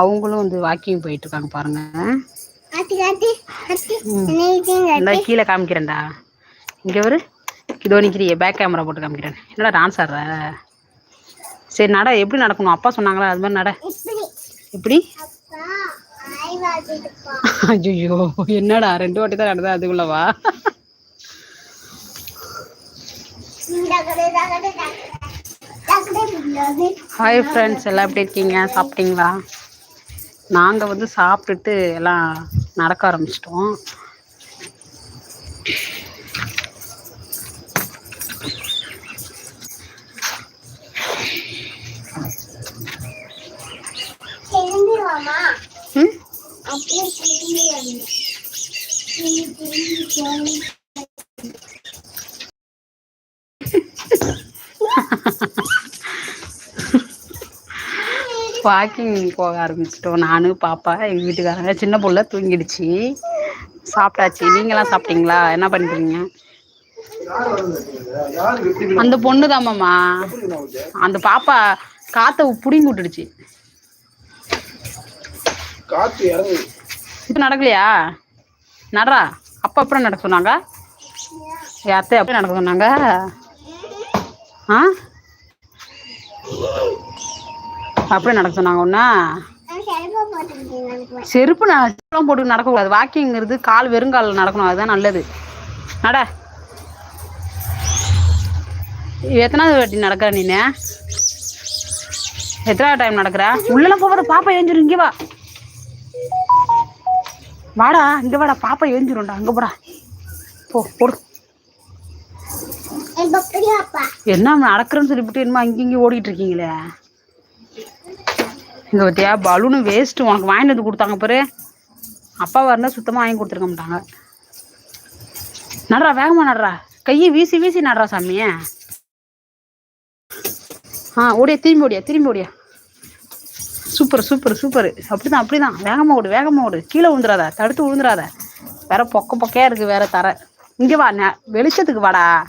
அவங்களும் வந்து வாக்கிங் போயிட்டு இருக்காங்க பாருங்க இந்த கீழே காமிக்கிறேன்டா. இங்கே ஒரு இதோ நிற்கிறிய பேக் கேமரா போட்டு காமிக்கிறேன். என்னடா டான்ஸ் ஆடுற? சரி நட எப்படி நடக்கணும்? அப்பா சொன்னாங்களா அது மாதிரி நட. எப்படி? ஐயோ என்னடா ரெண்டு வாட்டி தான் நடந்தா அதுக்குள்ளவா ஹாய் ஃப்ரெண்ட்ஸ் எல்லாம் எப்படி இருக்கீங்க? சாப்பிட்டீங்களா? நாங்கள் வந்து சாப்பிட்டுட்டு எல்லாம் நடக்க ஆரம்பிச்சிட்டோம். ம் அப்படியே திரும்பி வந்து திரும்பி திரும்பி போய் வாக்கிங் போக ஆரம்பிச்சிட்டோம். நான் பாப்பா எங்கள் வீட்டுக்காரங்க சின்ன புள்ள தூங்கிடுச்சு. சாப்பிட்டாச்சு. நீங்களாம் சாப்பிட்டீங்களா? என்ன பண்ணுறீங்க அந்த பொண்ணு தாம்மாம்மா அந்த பாப்பா காற்றை புடிங்கி விட்டுடுச்சு. இப்போ நடக்கலையா? நடரா அப்பா அப்புறம் நடக்க சொன்னாங்க? என் அத்தை அப்படியே நடக்க சொன்னாங்க. ஆ? அப்படியே நடக்க சொன்னாங்க எனக்கு செருப்பு நான் செருப்புலாம் போட்டு நடக்கக்கூடாது. வாக்கிங்கிறது கால் வெறுங்காலில் நடக்கணும். அதுதான் நல்லது. நட. எத்தனாவது வாட்டி நடக்கிற நீனு எத்தனாவது டைம் நடக்கிற? உள்ளெல்லாம் போகாத பாப்பா ஏஞ்சிரும். இங்கே வா. வாடா இங்கே வாடா. பாப்பா ஏஞ்சிரும்டா. அங்கே போடா. போ போடு. என்ன நடக்கிறேன்னு சொல்லிவிட்டு என்னமோ அங்கேயும் இங்கேயும் ஓடிட்டு இருக்கீங்களே? இங்கே பார்த்தியா பலூனு வேஸ்ட்டு உனக்கு வாங்கிட்டு வந்து கொடுத்தாங்க பாரு. அப்பா வரணும் சுத்தமாக வாங்கி கொடுத்துருக்க மாட்டாங்க. நடுறா வேகமாக நடுறா. கையை வீசி வீசி நடுறா சாமியே ஆ ஓடியா திரும்பி ஓடியா திரும்பி ஓடியா. Super super super. அப்படிதான் அப்படிதான். வேகமாக ஓடு வேகமாக ஓடு. கீழே விழுந்துடாத தடுத்து விழுந்துடாத வேற பொக்க பொக்கையா இருக்கு வேற தர. இங்கே வா நெ- வெளிச்சத்துக்கு வாடா.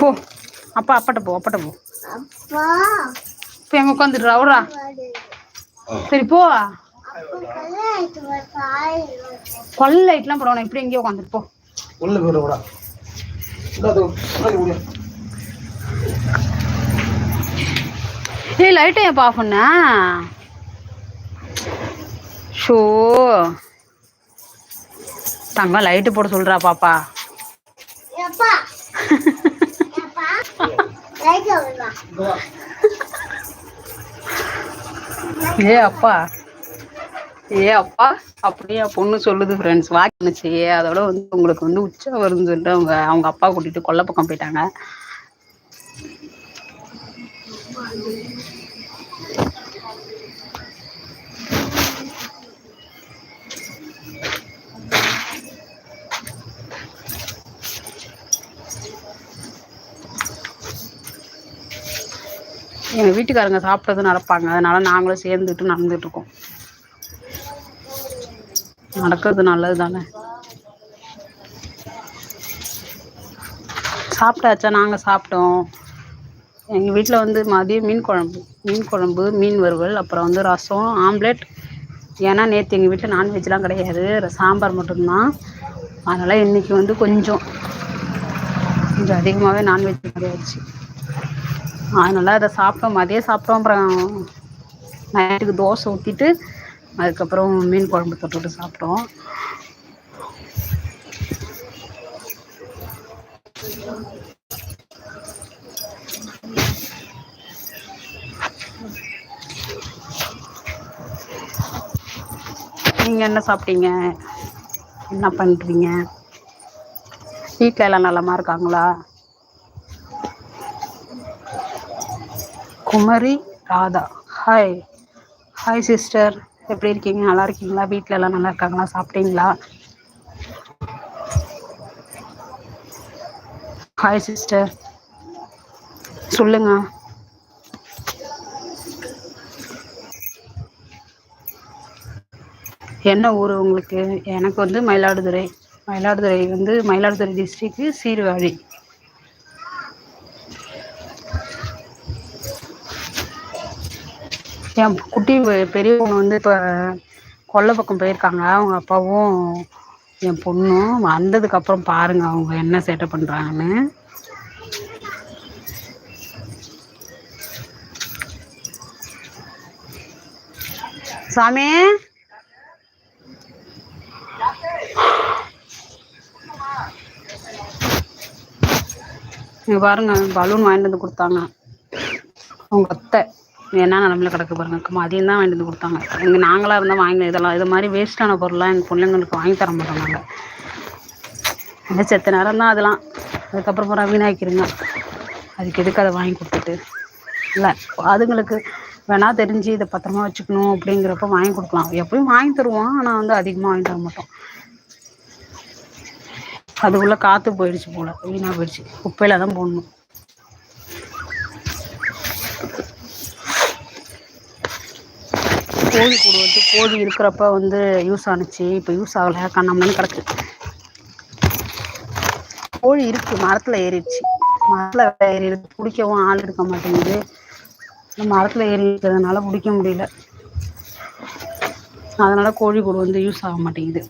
போ. அப்பா அப்பாட்ட போ அப்பாட்ட போ. அப்பா. இப்போ எங்க உட்காந்துட்டு அவரா சரி போ. கொல்ல லைட்லாம் போடணும். இப்படி எங்கேயோ உட்காந்துட்டு போ. உள்ள ஏய் லைட்டை ஏன் ஆஃப் பண்ண? ஷோ. தங்கம் லைட்டு போட சொல்றா பாப்பா. ஏ அப்பா. ஏ அப்பா அப்படியே என் பொண்ணு சொல்லுது ஃப்ரெண்ட்ஸ் வாக்கினுச்சு அதோட வந்து உங்களுக்கு வந்து உச்சா வருதுன்னு சொல்லிட்டு அவங்க அவங்க அப்பா கூட்டிட்டு கொல்ல பக்கம் போயிட்டாங்க. எங்கள் வீட்டுக்காரங்க சாப்பிட்றது நடப்பாங்க. அதனால நாங்களும் சேர்ந்துட்டு நடந்துட்டு இருக்கோம் நடக்கிறது நல்லது தானே சாப்பிட்டாச்சா? நாங்கள் சாப்பிட்டோம். எங்கள் வீட்டில் வந்து மதியம் மீன் குழம்பு மீன் குழம்பு மீன் வறுவல் அப்புறம் வந்து ரசம் ஆம்லெட். ஏன்னா நேற்று எங்கள் வீட்டில் நான்வெஜ்லாம் கிடையாது. சாம்பார் மட்டும்தான். அதனால் இன்றைக்கி வந்து கொஞ்சம் கொஞ்சம் அதிகமாகவே நான்வெஜ் கிடையாச்சு. அதனால அதை சாப்பிட்டோம். மதியம் சாப்பிட்டோம். அப்புறம் நைட்டுக்கு தோசை ஊற்றிட்டு அதுக்கப்புறம் மீன் குழம்பு தொட்டுட்டு சாப்பிட்டோம். நீங்கள் என்ன சாப்பிட்டீங்க? என்ன பண்ணுறீங்க வீட்டில் எல்லாம் நலமா இருக்காங்களா? Kumari Radha. Hi hi sister எப்படி இருக்கீங்க? நல்லா இருக்கீங்களா? வீட்டில் எல்லாம் நல்லா இருக்காங்களா? சாப்பிட்டீங்களா? ஹாய் சிஸ்டர் சொல்லுங்க. என்ன ஊர் உங்களுக்கு? எனக்கு வந்து மயிலாடுதுறை. மயிலாடுதுறை வந்து மயிலாடுதுறை டிஸ்ட்ரிக்கு சீர்காழி. என் குட்டி பெ- பெரியவங்க வந்து இப்போ கொல்லை பக்கம் போயிருக்காங்க. அவங்க அப்பாவும் என் பொண்ணும் வந்ததுக்கு அப்புறம் பாருங்க அவங்க என்ன சேட்டை பண்றாங்கன்னு. சாமி? இங்க பாருங்க பலூன் வாங்கிட்டு வந்து கொடுத்தாங்க. அவங்க அத்தை. என்ன நிலமையில கிடக்கு பாருங்க. அக்கா அதையும் தான் வாங்கிட்டு வந்து கொடுத்தாங்க. எங்கள் நாங்களாக இருந்தால் வாங்கி இதெல்லாம் இது மாதிரி வேஸ்ட்டான பொருள்லாம் எங்கள் பிள்ளைங்களுக்கு வாங்கி தர மாட்டோம் நாங்கள் இந்த செத்த நேரம் தான் அதெல்லாம். அதுக்கப்புறம் பூரா வீணாக்கிருங்க. அதுக்கு எதுக்கு அதை வாங்கி கொடுத்துட்டு? இல்லை அதுங்களுக்கு வேணால் தெரிஞ்சு இதை பத்திரமா வச்சுக்கணும் அப்படிங்கிறப்ப வாங்கி கொடுக்கலாம். எப்பயும் வாங்கி தருவோம் ஆனால் வந்து அதிகமாக வாங்கி தர மாட்டோம். அதுக்குள்ளே காற்று போயிடுச்சு போல வீணாக போயிடுச்சு. குப்பையில தான் போடணும். கோழி கூடு வந்து கோழி இருக்கிறப்ப வந்து யூஸ் ஆனுச்சு. இப்போ யூஸ் ஆகலை. கண்ணாமண்ணு கிடக்கு. கோழி இருக்கு. மரத்தில் ஏறிடுச்சு. மரத்தில் ஏறி பிடிக்கவும் ஆள் இருக்க மாட்டேங்குது. மரத்தில் ஏறி இருக்கிறதுனால பிடிக்க முடியல. அதனால கோழி கூடு வந்து யூஸ் ஆக மாட்டேங்குது.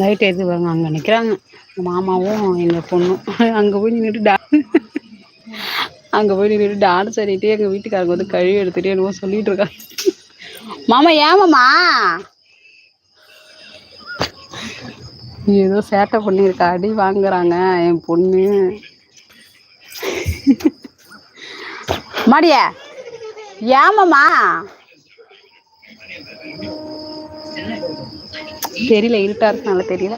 லைட் எடுத்து வாங்க அங்கே நிற்கிறாங்க எங்கள் மாமாவும் எங்கள் பொண்ணும். அங்கே போய் நின்றுட்டு டா அங்கே போய் நின்றுட்டு டான்ஸ் ஆடிட்டு எங்கள் வீட்டுக்காரங்க வந்து கழுவி எடுத்துட்டு என்னவோ சொல்லிட்டு இருக்காங்க. மாமா ஏமாமா ஏதோ சேட்டை பண்ணியிருக்கா அடி வாங்குறாங்க என் பொண்ணு. மாடியா ஏமாம்மா தெரியல இருட்டா இருக்கனால தெரியல.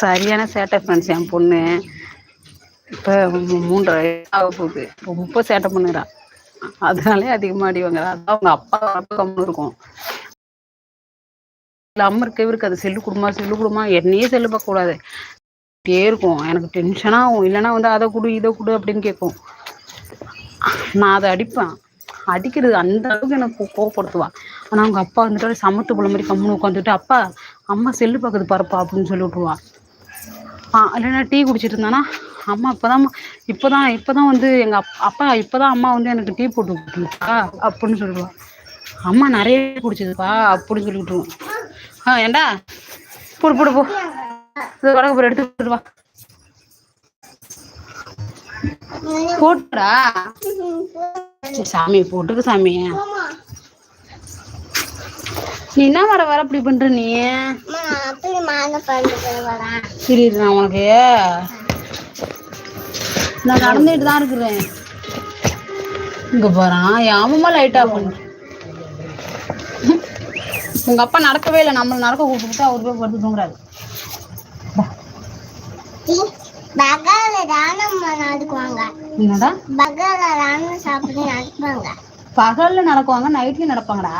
சரியான சேட்டை ஃப்ரெண்ட்ஸ் என் பொண்ணு. இப்போ மூன்றரை ஆக போகுது. ரொம்ப சேட்டை பண்ணுறா. அதனாலே அதிகமாக அடி வாங்குறா. அதான் அவங்க அப்பா வரப்ப இருக்கும். இல்லை இருக்க இருக்கவே இருக்காது. செல்லு கொடுமா செல்லு கொடுமா. என்னையே செல்லு பார்க்கக்கூடாது. அப்படியே இருக்கும். எனக்கு டென்ஷனாக ஆகும். இல்லைன்னா வந்து அதை கொடு இதை கொடு அப்படின்னு கேட்கும். நான் அதை அடிப்பேன். அடிக்கிறது அந்த அளவுக்கு எனக்கு கோ- கோவப்படுத்துவா. ஆனால் அவங்க அப்பா வந்துட்டு சமத்து போல மாதிரி கம்முன்னு உட்காந்துட்டு அப்பா அம்மா செல்லு பார்க்குது பாருப்பா அப்படின்னு சொல்லி விட்ருவா இல்லைன்னா டீ குடிச்சிட்டு இருந்தானா அம்மா இப்போதான் இப்போதான் இப்போதான் வந்து எங்கள் அப் அப்பா இப்போதான் அம்மா வந்து எனக்கு டீ போட்டு கொடுத்துருப்பா அப்படின்னு சொல்லிடுவான் அம்மா நிறைய குடிச்சதுப்பா அப்படின்னு சொல்லி விட்ருவோம் ஆ ஏண்டா? போடு போடு போ. இது வடக்கு போய் எடுத்துட்டு வா. போட்டுடா. சாமி போட்டுக்கு சாமி. நீ என்ன வர வர அப்படி பண்ற நீ? அம்மா நான் உனக்கு. நான் நடந்துட்டு தான் இருக்கிறேன். இங்க போறான் யாமமா லைட்டா பண்ணு உங்க அப்பா நடக்கவே இல்லை நம்மள நடக்க கூப்பிட்டு அவர் போய் படுத்து தூங்குறாரு. என்னடா பகல்ல நடக்குவாங்க நைட்லயும் நடப்பாங்கடா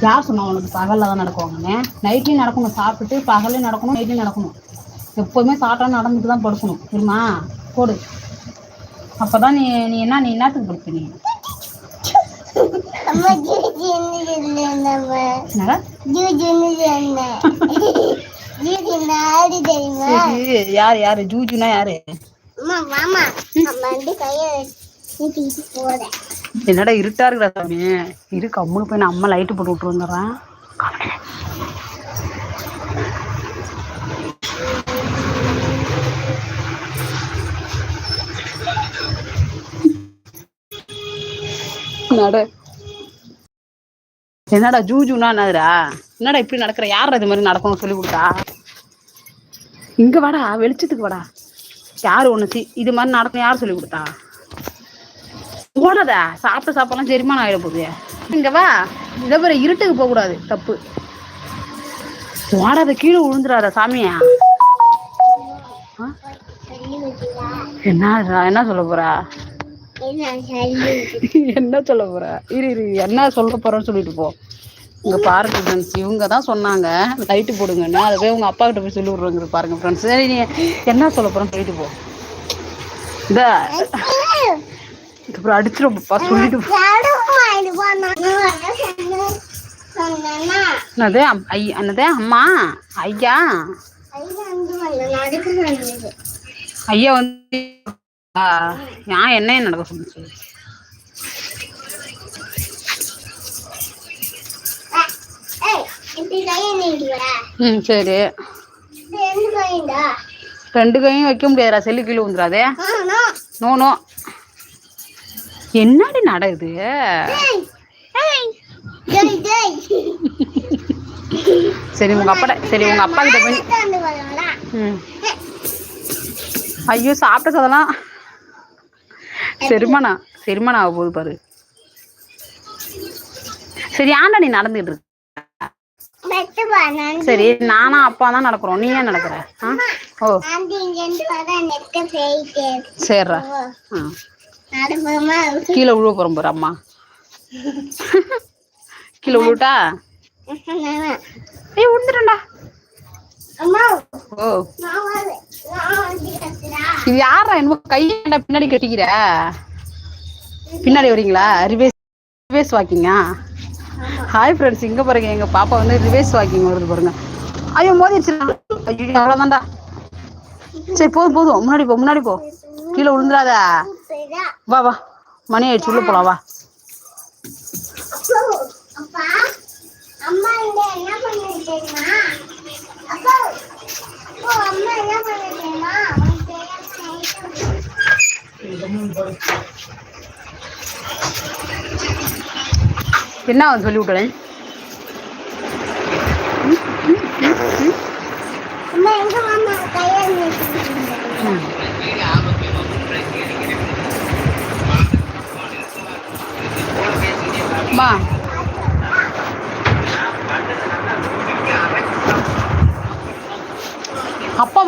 யார் சொன்னா உனக்கு பகல்ல தான் நடக்குவாங்கன்னு நைட்லயும் நடக்கணும் சாப்பிட்டு பகல்லையும் நடக்கணும் நைட்லயும் நடக்கணும் எப்போதுமே சாப்பிட்டா நடந்துட்டு தான் படுக்கணும் தெரியுமா போடு அப்பதான் நீ நீ என்ன நீ என்னத்துக்கு படுப்ப நீ என்னடா யாரு யாரு? ஜூஜுனா யாரு? என்னடா இருட்டா இருக்குடா சாமி இரு கம்முனு போய் நான் அம்மா லைட்டு போட்டு விட்டு வந்துடுறேன். நட என்னடா ஜூஜுனா என்னதுடா? என்னடா இப்படி நடக்கிற? யார் இது மாதிரி நடக்கணும்னு சொல்லி கொடுத்தா? இங்க வாடா வெளிச்சத்துக்கு வாடா. யார் ஒன்று இது மாதிரி நடக்கணும் யார் சொல்லி கொடுத்தா? ஓடாதா சாப்பிட்ட சாப்பாடுலாம் செரிமானம் ஆயிட போகுது. இங்க வா இதே மாதிரி இருட்டுக்கு போகக்கூடாது தப்பு. வாடாத கீழே விழுந்துடாத சாமியா. என்ன என்ன சொல்ல போறா? என்ன சொல்லி என்ன சொல்ல போற? இரு இரு என்ன சொல்ல போறேன்னு சொல்லிட்டு போ. இங்கே பாருங்க ஃப்ரெண்ட்ஸ் இவங்க தான் சொன்னாங்க லைட்டு போடுங்கன்னு. அதை போய் உங்க அப்பா கிட்ட போய் சொல்லி விடுறோங்க பாருங்க ஃப்ரெண்ட்ஸ் சரி நீ என்ன சொல்ல போறேன்னு சொல்லிட்டு போ. இந்த அப்புறம் அடிச்சிருப்பா சொல்லிட்டு என்னதே? சொன்னா அம்மா? ஐயா? ஐயா வந்து நான் ஏன் என்ன நடக்க சொல்லு. ம் சரி. ரெண்டு கையும் வைக்க முடியாதுடா செல்லு கீழே வந்துடாதே நோ நோ. என்னடி நடக்குது சரி உங்க அப்பா சரி உங்க அப்பா கிட்ட போய் ஐயோ சாப்பிட்ட சதெல்லாம் செரிமானா செரிமானா ஆக போகுது பாரு. சரி ஆண்டா நீ நடந்துட்டு சரி நானா அப்பா தான் நடக்கிறோம். நீ ஏன் நடக்கிற? ஆ? ஓ. சரிடா கீழே விழுவ போகிறோம் பாரு அம்மா. கீழே விழுட்டா ஏய் விழுந்துட்டேன்டா அம்மா ஓ. இது யாரா என்னமோ கையாண்டா பின்னாடி கட்டிக்கிற? பின்னாடி வரீங்களா? ரிவேஸ் ரிவேஸ் வாக்கிங்கா ஹாய் ஃப்ரெண்ட்ஸ் இங்கே பாருங்க எங்கள் பாப்பா வந்து ரிவேஸ் வாக்கிங் வருது பாருங்க. ஐயோ மோதிடுச்சு ஐயோ அவ்வளோதான்டா சரி போதும் போதும். முன்னாடி போ முன்னாடி போ. கீழே விழுந்துடாத. வா வா. மணி ஆயிடுச்சு உள்ள போலாம் வா. என்ன பண்ணிட்டு தெரியுமா அப்பா அப்போ அம்மா என்ன சொல்லி விட்டுறேன் மா. அப்பா